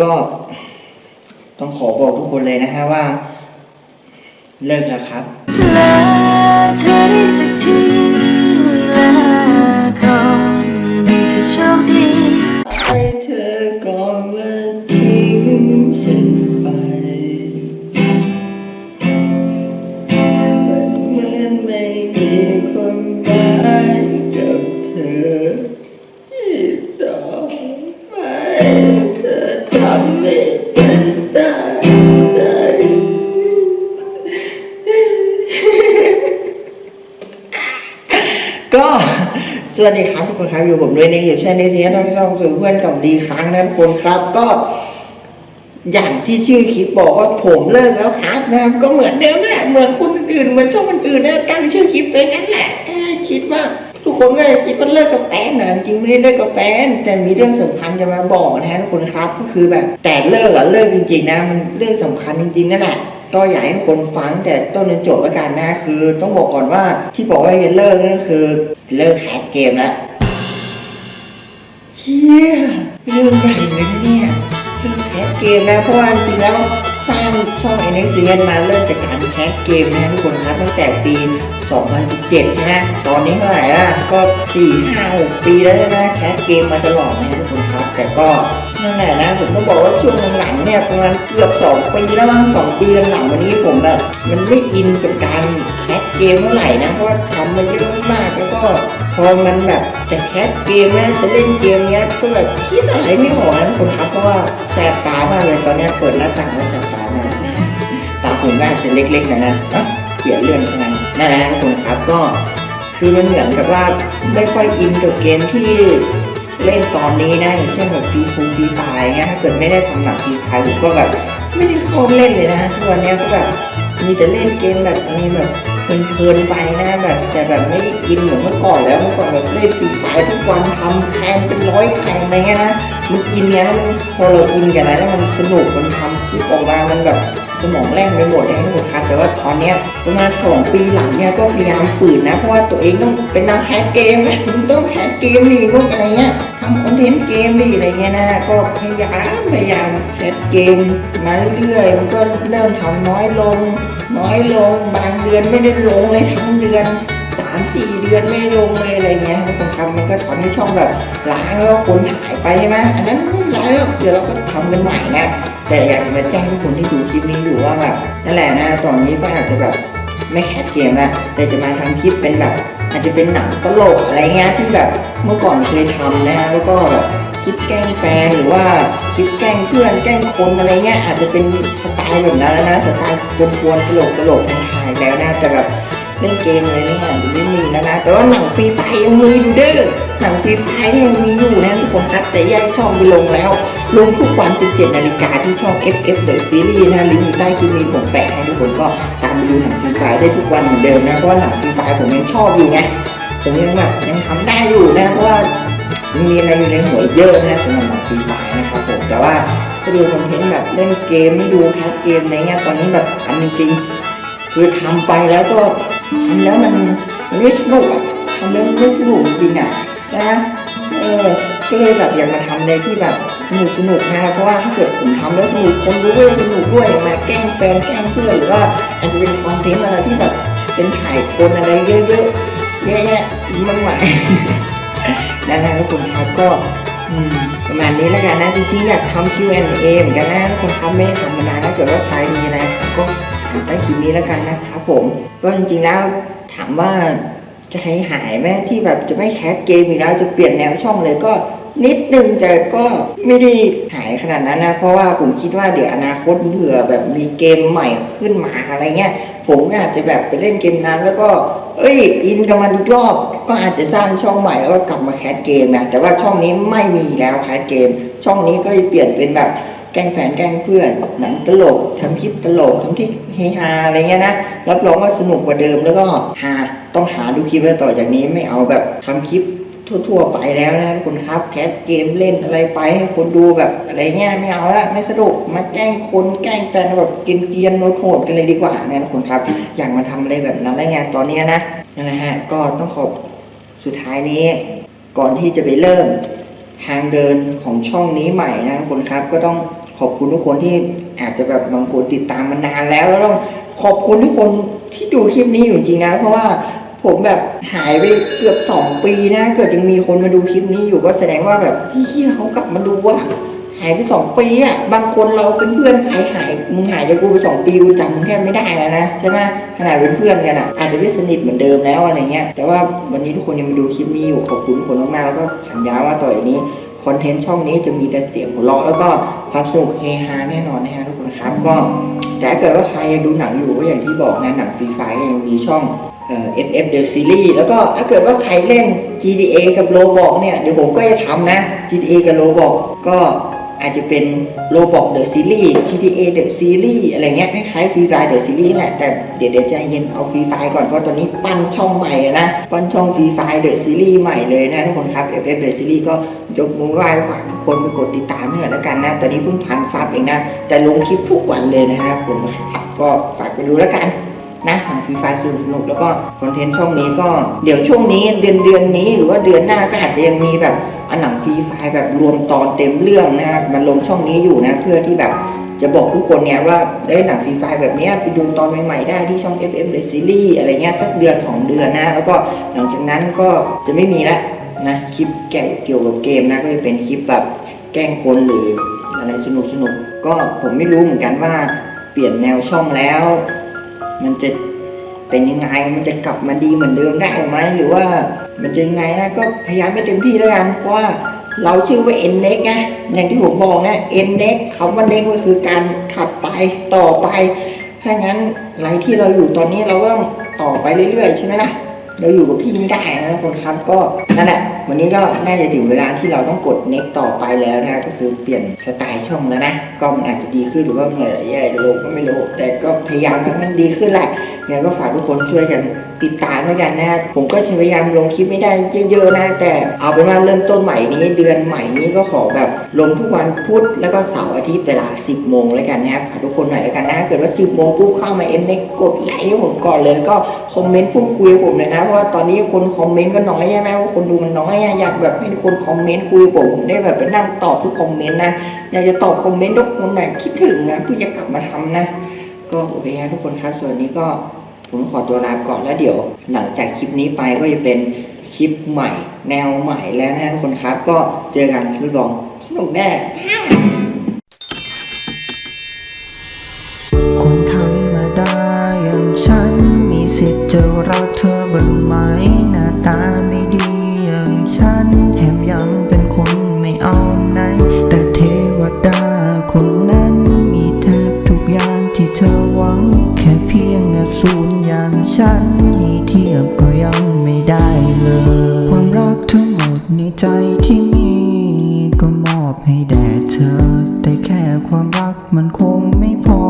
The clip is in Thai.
ก็ต้องขอบอกทุกคนเลยนะฮะว่า เลิกแล้วครับลาเธอได้สักทีลาก่อนให้เธอโชคดีให้เธอก่อนว่าทิ้งฉันไปมัน สวัสดีครับทุกคนครับอยู่ผมด้วยในอยู่ช่องนี้สิครับท่านผู้ชมสู่เพื่อนกับดีครั้งนะทุกคนครับก็ อย่างที่ชื่อคลิปบอกว่าผมเลิกแล้วครับนะครับก็เหมือนเดิมแหละเหมือนคนอื่นเหมือนช่องคนอื่นนะตั้งชื่อคลิปเป็นนั่นแหละคิดว่าทุกคนก็คิดว่าเลิกกับแฟนนะจริงไม่ได้เลิกกับแฟน แต่มีเรื่องสำคัญจะมาบอกนะทุกคนครับ ก็คือแบบแต่เลิกอะเลิกจริงๆนะมันเรื่องสำคัญจริงๆนั่นแหละ ก็อยากให้คนฟังแต่ต้นจนจบแล้วกันนะคือ ต้องบอกก่อนว่าที่บอกว่าจะเลิกนั่คือเลิกแคสเกมแล้วเชี่ยเรื่องใหญ่เลยนะเนี่ยเรื่องแคสเกมนะเพราะว่าจริงแล้วสร้างช่อง n x เงินมาเริ่มจากการแคสเกมนะทุกคนครับตั้งแต่ปี 2017 ใช่ไหมตอนนี้เท่าไหร่ละก็ 4 5 6 ปีแล้วนะแคสเกมมาตลอดนะทุกคนครับแต่ก็ นั่นแหละนะผมต้องบอกว่าช่วงหลังๆเนี่ยประมาณเกือบ2ปีแล้วมั้ง2ปีหลังๆวันนี้ผมแบบมันไม่อินกับการแคสเกมเท่าไหร่นะเพราะว่าทำมาเยอะมากแล้วก็พอมันแบบจะแคสเกมนะจะเล่นเกมเนี้ยก็แบบคิดอะไรไม่ออกนะคนครับเพราะว่าแสบตามากเลยตอนนี้เปิดหน้าต่างแล้วแสบตามากตาผมก็อาจะเล็กๆนะนะเปลี่ยนเรื่องนาดนั่นแหละคนครับก็คือมันเหมือนกับว่าไม่ค่อยอินกับเกมที่ เล่นตอนนี้นะอย่างเช่นแบบฟีฟูฟีไฟเงี้ยถ้าเกิดไม่ได้ทำหนักฟีไฟผมก็แบบไม่ได้เข้าเล่นเลยนะทุกวันเนี้ยก็แบบมีแต่เล่นเกมแบบอะไรแบบเพลินๆไปนะแบบแต่แบบไม่ได้กินเหมือนเมื่อก่อนแล้วเมื่อก่อนแบบเล่นฟีไฟทุกวันทำแคนเป็นร้อยแคนอะไรเงี้ยนะมันกินเนี้ยมันพอเรากินกันนะแล้วมันสนุกมันทำคลิปออกมามันแบบสมองแล่นไปหมดเลยทุกคนครับแต่ว่าตอนเนี้ยประมาณสองปีหลังเนี่ยก็พยายามฝืนนะเพราะว่าตัวเองต้องเป็นนักแคสเกมนะต้องแคสเกมนี่พวกอะไรเงี้ย ทำคอนเทนต์เกมนี่อะไรเงี้ยนะก็พยายามพยายามแคสเกมมาเรื่อยๆมันก็เริ่มทำน้อยลง น้อยลงบางเดือนไม่ได้ลงเลยทั้งเดือนสามสี่เดือนไม่ลงเลยอะไรเงี้ยทุกคนครับมันก็ทำให้ช่องแบบล้างแล้วคนหายไปใช่ไหมอันนั้นไม่เป็นไรหรอกเดี๋ยวเราก็ทำกันใหม่นะแต่อยากจะมาแจ้งทุกคนที่ดูคลิปนี้อยู่ว่าแบบนั่นแหละนะตอนนี้ก็อาจจะแบบไม่แคสเกมละแต่จะมาทำคลิปเป็นแบบ อาจจะเป็นหนังตลกอะไรเงี้ยที่แบบเมื่อก่อนเคยทำนะแล้วก็แบบคลิปแกล้งแฟนหรือว่าคลิปแกล้งเพื่อนแกล้งคนอะไรเงี้ยอาจจะเป็นสไตล์แบบนั้นแล้วนะสไตล์กวนๆตลกตลกๆถ่ายแล้วนะแต่แบบเล่นเกมอะไรเนี่ยอาจจะไม่มีแล้วนะแต่ว่าหนังฟรีไฟยังมีอยู่เด้อหนังฟรีไฟยังมีอยู่นะทุกคนครับแต่แยกช่องไปลงแล้ว ลงทุกวัน 17 นาฬิกาที่ช่อง FF The Series นะลิงก์อยู่ใต้คลิปนี้ผมแปะให้ทุกคนก็ตามไปดูหนังฟรีไฟได้ทุกวันเหมือนเดิมนะเพราะว่าหนังฟรีไฟผมยังชอบอยู่ไงผมยังแบบยังทำได้อยู่นะเพราะว่ายังมีอะไรอยู่ในหัวเยอะนะสำหรับหนังฟรีไฟนะครับผมแต่ว่าก็ดูคอนเทนต์แบบเล่นเกมไม่ดูแคสเกมอะไรเงี้ยตอนนี้แบบทำจริงคือทำไปแล้วก็ทำแล้วมันมันไม่สนุกอะทำแล้วมันไม่สนุกจริงๆอะนะเออก็เลยแบบอยากมาทำในที่แบบ สนุกสนุกนะเพราะว่าถ้าเกิดผมทำแล้วสนุกคนดูด้วยสนุกด้วยมาแกล้งแฟนแกล้งเพื่อนหรือว่าอาจจะเป็นคอนเทนต์อะไรที่แบบเป็นถ่ายคนอะไรเยอะๆเยอะแยะมากมายนั่นแหละทุกคนครับก็ประมาณนี้แล้วกันนะจริงๆอยากทำ Q&A เหมือนกันนะทุกคนครับไม่ได้ทำมานานถ้าเกิดว่าใครมีอะไรก็ถามใต้คลิปนี้แล้วกันนะครับผมก็จริงๆแล้วถามว่าจะให้หายไหมที่แบบจะไม่แคสเกมอีกแล้วจะเปลี่ยนแนวช่องเลยก็ นิดนึงแต่ก็ไม่ได้หายขนาดนั้นนะ เพราะว่าผมคิดว่าเดี๋ยวอนาคตเผื่อแบบมีเกมใหม่ขึ้นมาอะไรเงี้ยผมอาจจะแบบไปเล่นเกมนั้น แล้วก็ เอ้ย อินกับมันอีกรอบ ก็อาจจะสร้างช่องใหม่แล้วก็กลับมาแคสเกมนะแต่ว่าช่องนี้ไม่มีแล้วแคสเกม ช่องนี้ก็จะเปลี่ยนเป็นแบบแกล้งแฟนแกล้งเพื่อนหนังตลกทำคลิปตลกทำที่เฮฮาอะไรเงี้ยนะรับรองว่าสนุกกว่าเดิมแล้วก็หาต้องหาดูคลิปไว้ต่อจากนี้ไม่เอาแบบทำคลิป ทั่วๆไปแล้วนะทุกคนครับแคสเกมเล่นอะไรไปให้คนดูแบบอะไรเงี้ยไม่เอาละไม่สนุกมาแกล้งคนแกล้งแฟนแบบกินเกียนโนโหดกันเลยดีกว่าเนี่ยทุกคนครับ อย่ากมาทำอะไรแบบนั้นได้ไงตอนเนี้นะนั่นแหละฮะก็ต้องขอบสุดท้ายนี้ ก่อนที่จะไปเริ่มทางเดินของช่องนี้ใหม่นะทุกครับ ก็ต้องขอบคุณทุกคนที่อาจจะแบบบางคนติดตามมานานแล้วแล้วต้องขอบคุณทุกคนที่ดูคลิปนี้อยู่จริงนะเพราะว่า ผมแบบหายไปเกือบสองปีนะ เกิดยังมีคนมาดูคลิปนี้อยู่ก็แสดงว่าแบบเฮียเขากลับมาดูว่าหายไปสองปีอะ บางคนเราเป็นเพื่อนใครหาย มึงหายจากกูไปสองปีกูจำมึงแทบไม่ได้แล้วนะใช่ไหมขนาดเป็นเพื่อนกันอะ อาจจะไม่สนิทเหมือนเดิมแล้วอะไรเงี้ย แต่ว่าวันนี้ทุกคนยังมาดูคลิปนี้อยู่ขอบคุณทุกคนมากๆแล้วก็สัญญาว่าต่อจากนี้ คอนเทนต์ช่องนี้จะมีแต่เสียงหัวเราะแล้วก็ความสนุกเฮฮาแน่นอนนะฮะทุกคนครับก็แต่ถ้าเกิดว่าใครยังดูหนังอยู่ก็อย่างที่บอกนะหนังฟรีไฟก็ยังมีช่องเอ่อ FF The Series แล้วก็ถ้าเกิดว่าใครเล่น GTA กับ Roblox เนี่ย เดี๋ยวผมก็จะทำนะ GTA กับ Roblox ก็ อาจจะเป็น Roblox The Series GTA The Series อะไรเงี้ยคล้ายๆ Free Fire The Series แหละ แต่เดี๋ยวเดี๋ยวใจเย็นเอา Free Fire ก่อน เพราะตอนนี้ปั้นช่องใหม่นะ ปั้นช่อง Free Fire The Series ใหม่เลยนะทุกคนครับ FF The Series ก็ยกมือไหว้ฝากทุกคนไปกดติดตามให้หน่อยแล้วกันนะ ตอนนี้เพิ่งพันซับเองนะ แต่ลงคลิปทุกวันเลยนะฮะคุณครับก็ฝากไปดูแล้วกันนะหนังฟรีไฟสนุกแล้วก็คอนเทนต์ช่องนี้ก็เดี๋ยวช่วงนี้เดือนเดือนนี้หรือว่าเดือนหน้าก็อาจจะยังมีแบบ อันหนังฟรีไฟแบบรวมตอนเต็มเรื่องนะครับมันลงช่องนี้อยู่นะเพื่อที่แบบจะบอกทุกคนเนี่ยว่าได้หนังฟรีไฟแบบนี้ไปดูตอนใหม่ๆได้ที่ช่อง FM The Series อะไรเงี้ยสักเดือนของเดือนนะ แล้วก็หลังจากนั้นก็จะไม่มีละนะคลิปแก่เกี่ยวกับเกมนะก็จะเป็นคลิปแบบแกล้งคนหรืออะไรสนุกๆก็ผมไม่รู้เหมือนกันว่าเปลี่ยนแนวช่องแล้ว มันจะ เป็นยังไงมันจะกลับมาดีเหมือนเดิมได้ไหมหรือว่ามันจะยังไงนะก็พยายามไปเต็มที่แล้วกันเพราะว่าเราชื่อว่า n n e x ไงอย่างที่ผมบอกนะ n n e x คำว่า next ก็คือการถัดไปต่อไปถ้างั้นอะไรที่เราอยู่ตอนนี้เราก็ต้องต่อไปเรื่อยๆใช่ไหมล่ะเราอยู่กับพี่ไม่ได้นะทุกคนครับก็นั่นแหละวันนี้ก็น่าจะถึงเวลาที่เราต้องกด next ต่อไปแล้วนะก็คือเปลี่ยนสไตล์ช่องแล้วนะก็มันอาจจะดีขึ้นหรือว่ามันอาจจะแย่ลงก็ไม่รู้แต่ก็พยายามให้มันดีขึ้นแหละ งไงก็ฝากทุกคนช่วยกันติดตามด้วยกันนะผมก็พยายามลงคลิปไม่ได้เยอะๆนะแต่เอาเป็นว่าเริ่มต้นใหม่นี้เดือนใหม่นี้ก็ขอแบบลงทุกวันพุธแล้วก็เสาร์อาทิตย์เวลา 10 โมงแล้วกันนะครับฝากทุกคนหน่อยแล้วกันนะเกิดว่า 10 โมงปุ๊บเข้ามาเอ็นในกดไลค์ให้ผมก่อนเลยแล้วก็คอมเมนต์พูดคุยกับผมเลยนะเพราะว่าตอนนี้คนคอมเมนต์ก็น้อยใช่ไหมว่าคนดูมันน้อยอยากแบบให้คนคอมเมนต์คุยกับผมได้แบบไปนั่งตอบทุกคอมเมนต์นะอยากจะตอบคอมเมนต์ทุกคนไหนคิดถึงนะเพื่อจะกลับมาทำนะ ก็โอเคครับทุกคนครับส่วนนี้ก็ ผมขอตัวลาก่อนแล้วเดี๋ยว หลังจากคลิปนี้ไปก็จะเป็นคลิปใหม่ แนวใหม่แล้วนะทุกคนครับ ก็เจอกันพี่บองสนุกแน่คนธรรมดาอย่างฉันมีสิทธิ์จะรักเธอบ้างไหมหน้าตาไม่ดี มันคงไม่พอ